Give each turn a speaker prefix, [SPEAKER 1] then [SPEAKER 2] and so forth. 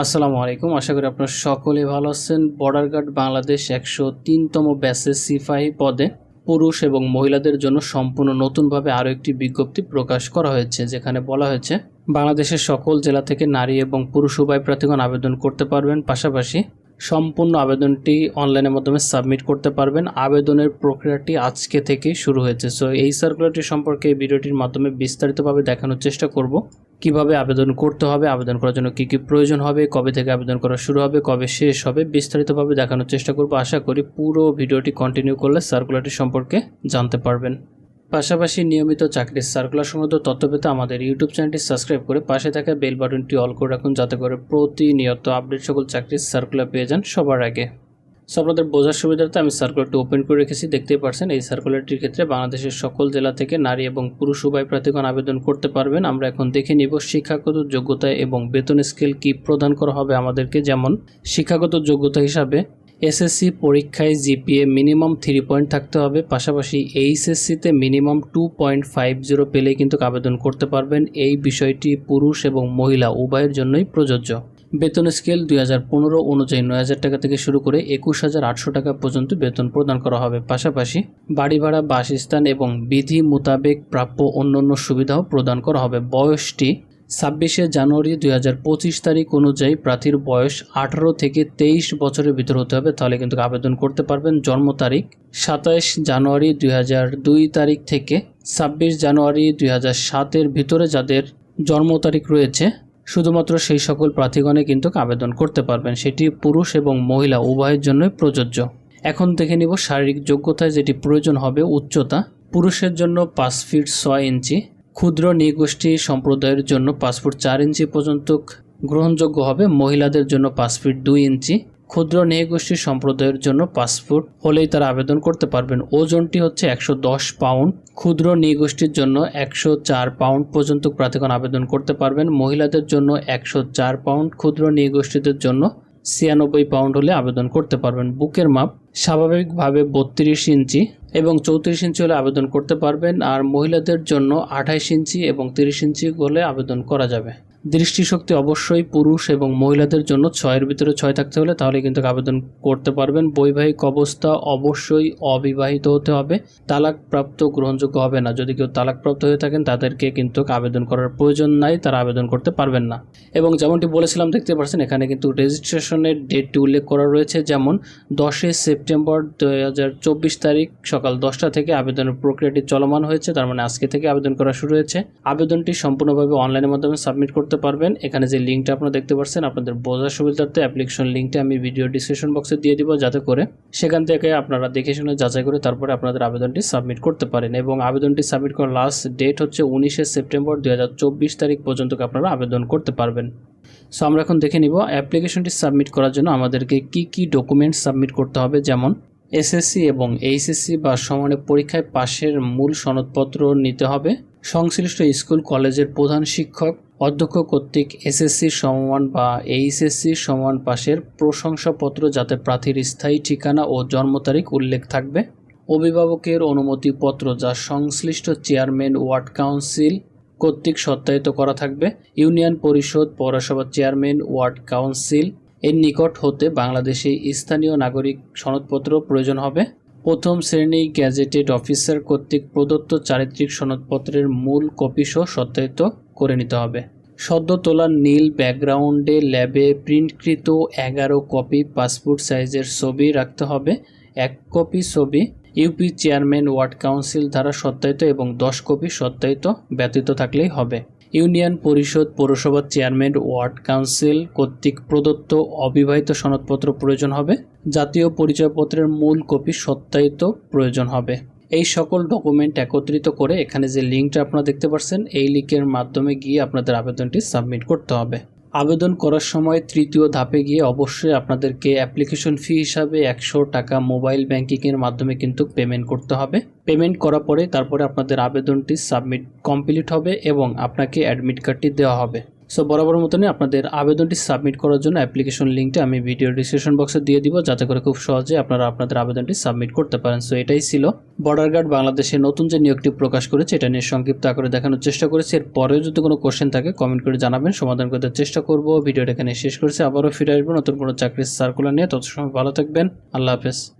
[SPEAKER 1] আসসালামু আলাইকুম। আশা করি আপনারা সকলে ভালো আছেন। বর্ডার গার্ড বাংলাদেশ একশো তিনতম ব্যাচের সিপাহী পদে পুরুষ এবং মহিলাদের জন্য সম্পূর্ণ নতুনভাবে আরও একটি বিজ্ঞপ্তি প্রকাশ করা হয়েছে, যেখানে বলা হয়েছে, বাংলাদেশের সকল জেলা থেকে নারী এবং পুরুষ উভয় প্রার্থীগণ আবেদন করতে পারবেন। পাশাপাশি সম্পূর্ণ আবেদনটি অনলাইনের মাধ্যমে সাবমিট করতে পারবেন। আবেদনের প্রক্রিয়াটি আজকে থেকেই শুরু হয়েছে। সো এই সার্কুলারটি সম্পর্কে এই ভিডিওটির মাধ্যমে বিস্তারিতভাবে দেখানোর চেষ্টা করব। কীভাবে আবেদন করতে হবে, আবেদন করার জন্য কী কী প্রয়োজন হবে, কবে থেকে আবেদন করা শুরু হবে, কবে শেষ হবে, বিস্তারিতভাবে দেখানোর চেষ্টা করব। আশা করি পুরো ভিডিওটি কন্টিনিউ করলে সার্কুলারটি সম্পর্কে জানতে পারবেন। পাশাপাশি নিয়মিত চাকরির সার্কুলার সংক্রান্ত তথ্য পেতে আমাদের ইউটিউব চ্যানেলটি সাবস্ক্রাইব করে পাশে থাকা বেল বাটনটি অল করে রাখুন, যাতে করে প্রতিনিয়ত আপডেট সকল চাকরির সার্কুলার পেয়ে যান সবার আগে। সো আপনাদের বোঝার সুবিধার্থে আমি সার্কুলারটি ওপেন করে রেখেছি। দেখতেই পারছেন, এই সার্কুলারটির ক্ষেত্রে বাংলাদেশের সকল জেলা থেকে নারী এবং পুরুষ উভয় প্রার্থীগণ আবেদন করতে পারবেন। আমরা এখন দেখে নিব শিক্ষাগত যোগ্যতা এবং বেতন স্কেল কি প্রদান করা হবে আমাদেরকে। যেমন, শিক্ষাগত যোগ্যতা হিসাবে এসএসসি পরীক্ষায় জিপিএ মিনিমাম থ্রি পয়েন্ট থাকতে হবে। পাশাপাশি এইচএসসিতে minimum two point five zero পেলেই কিন্তু আবেদন করতে পারবেন। এই বিষয়টি পুরুষ এবং মহিলা উভয়ের জন্যই প্রযোজ্য। বেতন স্কেল দুই হাজার পনেরো অনুযায়ী নয় হাজার টাকা থেকে শুরু করে একুশ হাজার আটশো টাকা পর্যন্ত বেতন প্রদান করা হবে। পাশাপাশি বাড়ি ভাড়া, বাসস্থান এবং বিধি মোতাবেক প্রাপ্য অন্যান্য সুবিধাও প্রদান করা হবে। বয়সটি ছাব্বিশে জানুয়ারি দুই হাজার পঁচিশ তারিখ অনুযায়ী প্রার্থীর বয়স আঠারো থেকে তেইশ বছরের ভিতর হতে হবে। তাহলে কিন্তু আবেদন করতে পারবেন। জন্ম তারিখ সাতাইশ জানুয়ারি দুই হাজার দুই তারিখ থেকে। ছাব্বিশ জানুয়ারি দুই হাজার সাতের ভিতরে যাদের জন্ম তারিখ রয়েছে, শুধুমাত্র সেই সকল প্রার্থীগণে কিন্তু আবেদন করতে পারবেন। সেটি পুরুষ এবং মহিলা, উভয়ের জন্যই প্রযোজ্য। এখন দেখে নিব শারীরিক যোগ্যতায় যেটি প্রয়োজন হবে উচ্চতা। পুরুষের জন্য পাঁচ ফিট ছয় ইঞ্চি ক্ষুদ্র নৃগোষ্ঠী সম্প্রদায়ের জন্য পাঁচ ফুট চার ইঞ্চি পর্যন্ত গ্রহণযোগ্য হবে। মহিলাদের জন্য পাঁচ ফিট দুই ইঞ্চি। ক্ষুদ্র নৃগোষ্ঠী সম্প্রদায়ের জন্য পাঁচ ফুট হলেই তারা আবেদন করতে পারবেন। ওজনটি হচ্ছে একশো দশ পাউন্ড। ক্ষুদ্র নৃগোষ্ঠীর জন্য একশো চার পাউন্ড পর্যন্ত প্রার্থীগণ আবেদন করতে পারবেন। মহিলাদের জন্য একশো চার পাউন্ড। ক্ষুদ্র নৃগোষ্ঠীদের জন্য ছিয়ানব্বই পাউন্ড হলে আবেদন করতে পারবেন। বুকের মাপ স্বাভাবিকভাবে বত্রিশ ইঞ্চি এবং চৌত্রিশ ইঞ্চি হলে আবেদন করতে পারবেন। আর মহিলাদের জন্য আঠাইশ ইঞ্চি এবং তিরিশ ইঞ্চি হলে আবেদন করা যাবে। দৃষ্টিশক্তি অবশ্যই পুরুষ এবং মহিলাদের জন্য ছয়ের ভিতরে ছয় থাকতে হলে তাহলে কিন্তু আবেদন করতে পারবেন। বৈবাহিক অবস্থা অবশ্যই অবিবাহিত হতে হবে। তালাকপ্রাপ্ত গ্রহণযোগ্য হবে না। যদি কেউ তালাকপ্রাপ্ত হয়ে থাকেন, তাদেরকে কিন্তু আবেদন করার প্রয়োজন নাই, তারা আবেদন করতে পারবেন না। এবং যেমনটি বলেছিলাম, দেখতে পাচ্ছেন, এখানে কিন্তু রেজিস্ট্রেশনের ডেটটি উল্লেখ করা রয়েছে। যেমন দশই সেপ্টেম্বর দু হাজার চব্বিশ তারিখ সকাল দশটা থেকে আবেদনের প্রক্রিয়াটি চলমান হয়েছে। তার মানে আজকে থেকে আবেদন করা শুরু হয়েছে। আবেদনটি সম্পূর্ণভাবে অনলাইনের মাধ্যমে সাবমিট করতে পারবেন। এখানে যে লিঙ্কটা আপনারা দেখতে পাচ্ছেন, আপনাদের বোঝার সুবিধার্থে অ্যাপ্লিকেশন লিঙ্কটা আমি ভিডিও ডিসক্রিপশন বক্সে দিয়ে দিব যাতে করে সেখান থেকে আপনারা দেখে শুনে যাচাই করে তারপরে আপনাদের আবেদনটি সাবমিট করতে পারেন। এবং আবেদনটি সাবমিট করার লাস্ট ডেট হচ্ছে উনিশে সেপ্টেম্বর দুই হাজার চব্বিশ তারিখ পর্যন্ত আপনারা আবেদন করতে পারবেন। সো আমরা এখন দেখে নিব অ্যাপ্লিকেশনটি সাবমিট করার জন্য আমাদেরকে কি কি ডকুমেন্টস সাবমিট করতে হবে, যেমন এসএসসি এবং এইচএসসি বা সমানে পরীক্ষায় পাশের মূল সনদপত্র নিতে হবে, সংশ্লিষ্ট স্কুল, কলেজের প্রধান শিক্ষক অধ্যক্ষ কর্তৃক এসএসসি সমমান বা এইচএসসি সমান পাশের প্রশংসাপত্র যাতে প্রার্থীর স্থায়ী ঠিকানা ও জন্ম তারিখ উল্লেখ থাকবে। অভিভাবকের অনুমতিপত্র যা সংশ্লিষ্ট চেয়ারম্যান, ওয়ার্ড কাউন্সিল কর্তৃক সত্যায়িত করা থাকবে। ইউনিয়ন পরিষদ পৌরসভার চেয়ারম্যান, ওয়ার্ড কাউন্সিল এর নিকট হতে বাংলাদেশে স্থানীয় নাগরিক সনদপত্র প্রয়োজন হবে। প্রথম শ্রেণি গ্যাজেটেড অফিসার কর্তৃক প্রদত্ত চারিত্রিক সনদপত্রের মূল কপিসহ সত্যায়িত করে নিতে হবে। সদ্য তোলা নীল ব্যাকগ্রাউন্ডে ল্যাবে প্রিন্টকৃত এগারো কপি পাসপোর্ট সাইজের ছবি রাখতে হবে। এক কপি ছবি ইউপি চেয়ারম্যান ওয়ার্ড কাউন্সিল দ্বারা সত্যায়িত এবং দশ কপি সত্যায়িত ব্যতীত থাকলেই হবে। ইউনিয়ন পরিষদ পৌরসভার চেয়ারম্যান ওয়ার্ড কাউন্সিল কর্তৃক প্রদত্ত অবিবাহিত সনদপত্র প্রয়োজন হবে। জাতীয় পরিচয়পত্রের মূল কপি সত্যায়িত প্রয়োজন হবে। এই সকল ডকুমেন্ট একত্রিত করে এখানে যে লিঙ্কটা আপনারা দেখতে পাচ্ছেন এই লিঙ্কের মাধ্যমে গিয়ে আপনাদের আবেদনটি সাবমিট করতে হবে। আবেদন করার সময় তৃতীয় ধাপে গিয়ে অবশ্যই আপনাদেরকে অ্যাপ্লিকেশন ফি হিসাবে একশো টাকা মোবাইল ব্যাংকিংয়ের মাধ্যমে কিন্তু পেমেন্ট করতে হবে। পেমেন্ট করার পরে তারপরে আপনাদের আবেদনটি সাবমিট কমপ্লিট হবে এবং আপনাকে অ্যাডমিট কার্ডটি দেওয়া হবে। সো বরাবর মতনই আপনাদের আবেদনটি সাবমিট করার জন্য অ্যাপ্লিকেশন লিঙ্কটা আমি ভিডিও ডিসক্রিপশন বক্সে দিয়ে দিব, যাতে করে খুব সহজে আপনারা আপনাদের আবেদনটি সাবমিট করতে পারেন। সো এটাই ছিল বর্ডার গার্ড বাংলাদেশে নতুন যে নিয়োগটি প্রকাশ করেছে, এটা নিয়ে সংক্ষিপ্ত আকারে দেখানোর চেষ্টা করেছি। এর পরেও যদি কোনো কোশ্চেন থাকে কমেন্ট করে জানাবেন, সমাধান করতে চেষ্টা করব। ভিডিওটা এখানে শেষ করেছি, আবারও ফিরে আসব নতুন কোনো চাকরির সার্কুলার নিয়ে। তত সময় ভালো থাকবেন, আল্লাহ হাফেজ।